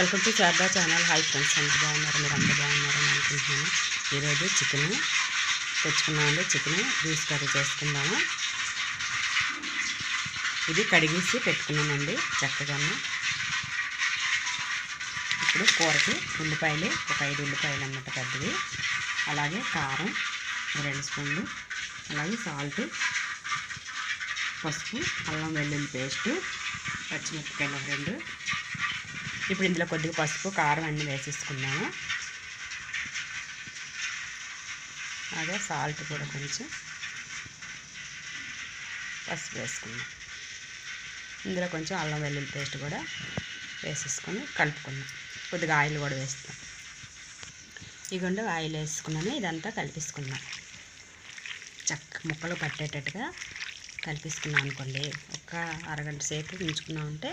Welcome to Sharada channel. Hi friends అంత బాగున్నారు? మీరు అంత బాగున్నారని అనుకుంటున్నాను. ఈరోజు చికెన్ తెచ్చుకున్నామండి చికెన్ జ్యూస్ కర్రీ చేసుకుందాము. ఇది కడిగేసి పెట్టుకున్నానండి చక్కగా ఇప్పుడు కూరకి ఉల్లిపాయలు ఒక ఐదు ఉల్లిపాయలు అన్నమాట పెద్దవి. అలాగే కారం రెండు స్పూన్లు. అలాగే సాల్ట్ పసుపు అల్లం వెల్లుల్లి పేస్టు పచ్చిమిరపకాయలు రెండు. ఇప్పుడు ఇందులో కొద్దిగా పసుపు కారం అన్నీ వేసేసుకున్నాము అదే సాల్ట్ కూడా కొంచెం పసుపు వేసుకున్నాం ఇందులో కొంచెం అల్లం వెల్లుల్లి పేస్ట్ కూడా వేసేసుకొని కలుపుకున్నాం కొద్దిగా ఆయిల్ కూడా వేస్తాం. ఇగుండు ఆయిల్ వేసుకున్నాను. ఇదంతా కలిపేసుకున్నాం చక్క ముక్కలు పట్టేటట్టుగా కలిపేసుకున్నాం అనుకోండి. ఒక అరగంట సేపు ఉంచుకున్నామంటే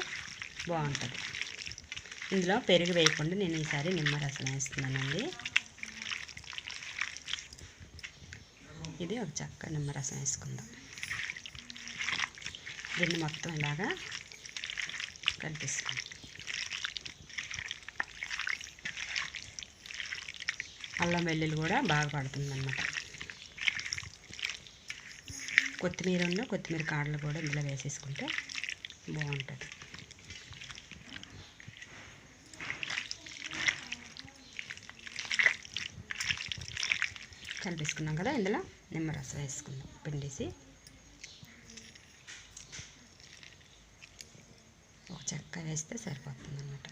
బాగుంటుంది. ఇందులో పెరుగు వేయకుండా నేను ఈసారి నిమ్మరసం వేస్తున్నానండి. ఇది ఒక చక్క నిమ్మరసం వేసుకుందాం. దీన్ని మొత్తం ఇలాగా కనిపిస్తుంది అల్లం వెల్లుల్లి కూడా బాగా పడుతుందన్నమాట. కొత్తిమీర ఉన్న కొత్తిమీర కాడలు కూడా ఇందులో వేసేసుకుంటే బాగుంటుంది. కలిపేసుకున్నాం కదా ఇందులో నిమ్మరసం వేసుకుందాం పిండేసి. ఒక చెక్క వేస్తే సరిపోతుంది అన్నమాట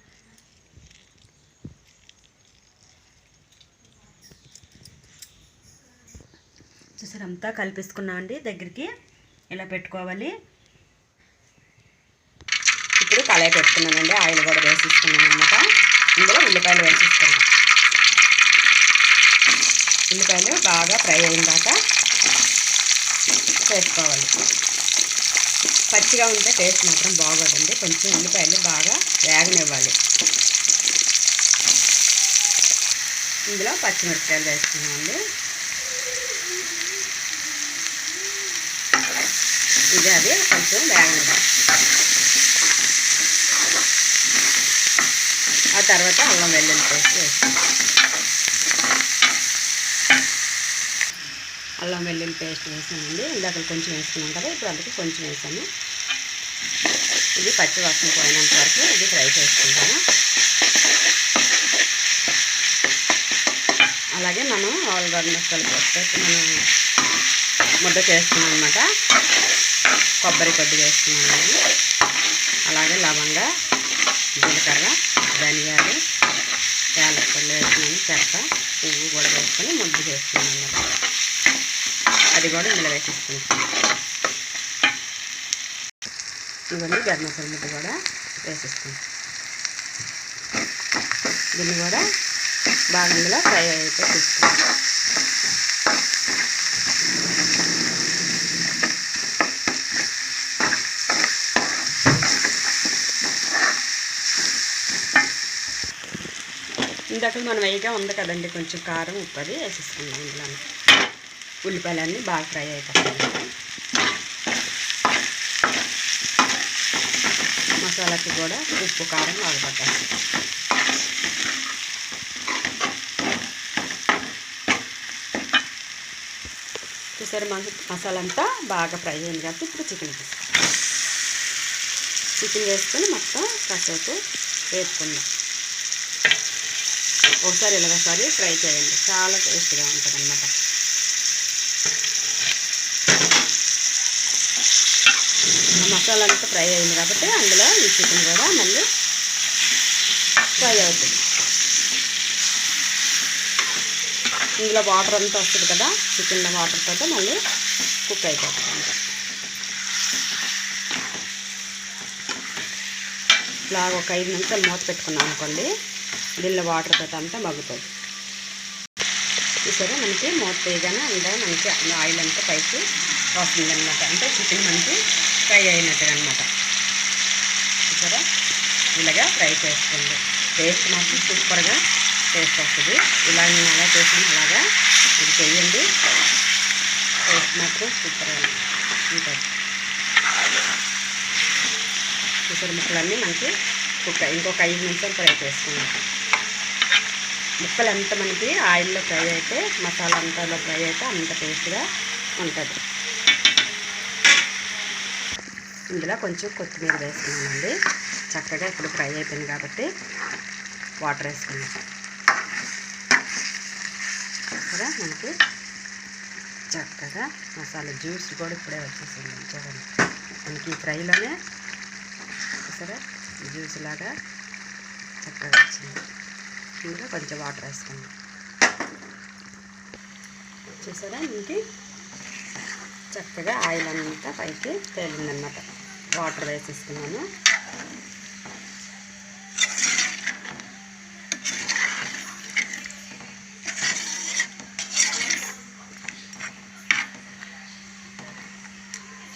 చూసారు అంతా కలిపేసుకున్నామండి దగ్గరికి ఇలా పెట్టుకోవాలి. ఇప్పుడు కళాయి పెట్టుకున్నామండి ఆయిల్ కూడా వేసేసుకున్నాం అనమాట ఇందులో ఉల్లిపాయలు వేసేసుకున్నాం ఉల్లిపాయలు బాగా ఫ్రై అయిన దాకా చేసుకోవాలి పచ్చిగా ఉంటే టేస్ట్ మాత్రం బాగోదండి. కొంచెం ఉల్లిపాయలు బాగా వేగనివ్వాలి. ఇందులో పచ్చిమిరపకాయలు వేస్తున్నామండి ఇది అది కొంచెం వేగనివ్వాలి. ఆ తర్వాత అల్లం వెల్లుల్లి పేస్ట్ వేస్తాం అల్లం వెల్లుల్లి పేస్ట్ వేసానండి. ఇందాక కొంచెం వేసుకున్నాం కదా ఇప్పుడు అందుకు కొంచెం వేసాను. ఇది పచ్చి వాసన పోయినంత వరకు ఇది ఫ్రై చేసుకుంటాను. అలాగే మనం ఆలుగడ్డ ముక్కలు పోసేసి మనం ముద్ద చేస్తున్నాం అనమాట కొబ్బరి కొద్దిగా వేస్తున్నాను అలాగే లవంగ జీలకర్ర ధనియాలు యాలక్కలు వేస్తున్నాను చెక్క పువ్వు కూడా వేసుకొని ముద్ద చేస్తున్నాను అన్నమాట అది కూడా ఇందులో వేసేసుకుంటాం. ఇవన్నీ గరం మసాలా ముద్ద కూడా వేసేసుకుంటాం. దీన్ని కూడా బాగా ఇందులో ఫ్రై అయితే తీసుకుంటాం ఇందాక మనం వేయగా ఉంది కదండి కొంచెం కారం ఉప్పు అది వేసేసుకున్నాం ఇందులో ఉల్లిపాయలన్నీ బాగా ఫ్రై అయిపోతాయి. మసాలాకి కూడా ఉప్పు కారం బాగా పట్టాలి. చూసారు మసాలా అంతా బాగా ఫ్రై అయింది కాబట్టి ఇప్పుడు చికెన్ తీసుకుంటాం చికెన్ వేసుకొని మొత్తం కాసేపు వేసుకుందాం ఒకసారి ఇలాగోసారి ఫ్రై చేయండి. చాలా టేస్ట్గా ఉంటుంది అన్నమాట మసాలా అంతా ఫ్రై అయింది కాబట్టి అందులో ఈ చికెన్ కూడా మళ్ళీ ఫ్రై అవుతుంది. ఇందులో వాటర్ అంతా వస్తుంది కదా చికెన్లో వాటర్ తోటి మళ్ళీ కుక్ అయిపోతుంది అంతా. ఇలాగ ఒక ఐదు నిమిషాలు మూత పెట్టుకున్నాం అనుకోండి దీనిలో వాటర్ తోటి అంతా మగ్గుతుంది. చూసారా మనకి మూత వేయగానే అందులో మనకి ఆయిల్ అంతా పైకి వస్తుంది అనమాట అంటే చికెన్ మనకి ఫ్రై అయినట్టుగా అనమాట చూసారా? ఇలాగా ఫ్రై చేసుకోండి టేస్ట్ మాత్రం సూపర్గా టేస్ట్ వస్తుంది. ఇలా నేను అలా చేసాను అలాగా ఇది చేయండి. టేస్ట్ మాత్రం సూపర్గా ఉంటుంది చూసారు ముక్కలన్నీ మనకి కుక్క ఇంకొక ఐదు నిమిషాలు ఫ్రై చేసుకున్నాం ముక్కలు ఎంత మనకి ఆయిల్లో ఫ్రై అయితే మసాలా అంతలో ఫ్రై అయితే అంత టేస్ట్గా ఉంటుంది. ఇందులో కొంచెం కొత్తిమీర వేసుకున్నానండి చక్కగా ఇప్పుడు ఫ్రై అయిపోయింది కాబట్టి వాటర్ వేసుకున్నాం కదా మనకి చక్కగా మసాలా జ్యూస్ కూడా ఇప్పుడే వచ్చేసింది. చూడండి. మనకి ఈ ఫ్రైలోనే చూసారా జ్యూస్ లాగా చక్కగా వచ్చింది. ఇందులో కొంచెం వాటర్ వేసుకుందాం. చూసారా? మనకి చక్కగా ఆయిల్ అంతా పైకి తేలిందనమాట వాటర్ వేసేసుకున్నాను.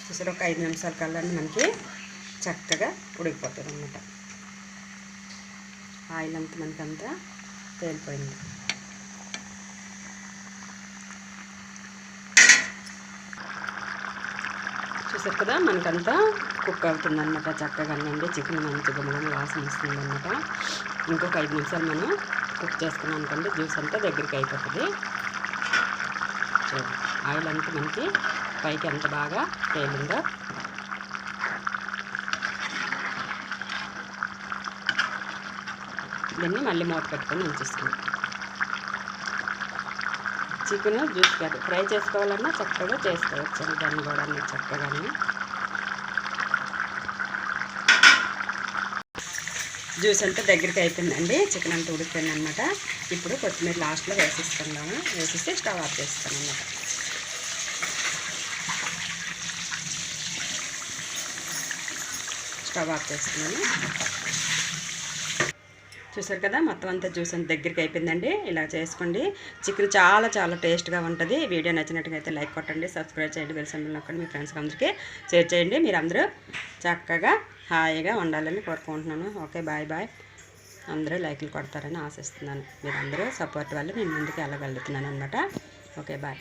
చూసారు ఒక ఐదు నిమిషాల కల్లా మనకి చక్కగా ఉడికిపోతుంది అన్నమాట ఆయిల్ అంతా మనకి అంతా తేలిపోయింది. చూసారు కదా మనకంతా కుక్ అవుతుంది అనమాట చక్కగా అండి చికెన్ మంచి గుమ్మగా వాసన వస్తుందన్నమాట. ఇంకొక ఐదు నిమిషాలు మనం కుక్ చేసుకున్నాం అనుకోండి జ్యూస్ అంతా దగ్గరికి అయిపోతుంది. చూడండి ఆయిల్ అంతా మనకి పైకి ఎంత బాగా తేలిందో. దీన్ని మళ్ళీ మూత పెట్టుకొని ఉంచేసుకుంటాం చికెన్ జ్యూస్ కాదు ఫ్రై చేసుకోవాలన్నా చక్కగా చేసుకోవచ్చు దాన్ని కూడా చక్కగానే. జ్యూస్ అంతా దగ్గరికి అయిపోయిందండి. చికెన్ అంతా ఉడికిపోయింది అనమాట ఇప్పుడు కొత్తిమీర లాస్ట్లో వేసేసుకుందాము. వేసేసి స్టవ్ ఆఫ్ చేస్తాను అనమాట స్టవ్ ఆఫ్ చేస్తున్నాను. చూసారు కదా మొత్తం అంతా జ్యూస్ అంత దగ్గరికి అయిపోయిందండి. ఇలా చేసుకోండి. చికెన్ చాలా చాలా టేస్ట్గా ఉంటుంది. వీడియో నచ్చినట్టుగా అయితే లైక్ కొట్టండి సబ్స్క్రైబ్ చేయండి బెల్ సింబల్ నొక్కండి మీ ఫ్రెండ్స్కి అందరికీ షేర్ చేయండి. మీరు అందరూ చక్కగా హాయిగా ఉండాలని కోరుకుంటున్నాను. Okay bye bye. అందరూ లైక్లు కొడతారని ఆశిస్తున్నాను. మీరు సపోర్ట్ వల్ల నేను ముందుకు వెళ్ళగలుగుతున్నాను అనమాట ఓకే బాయ్.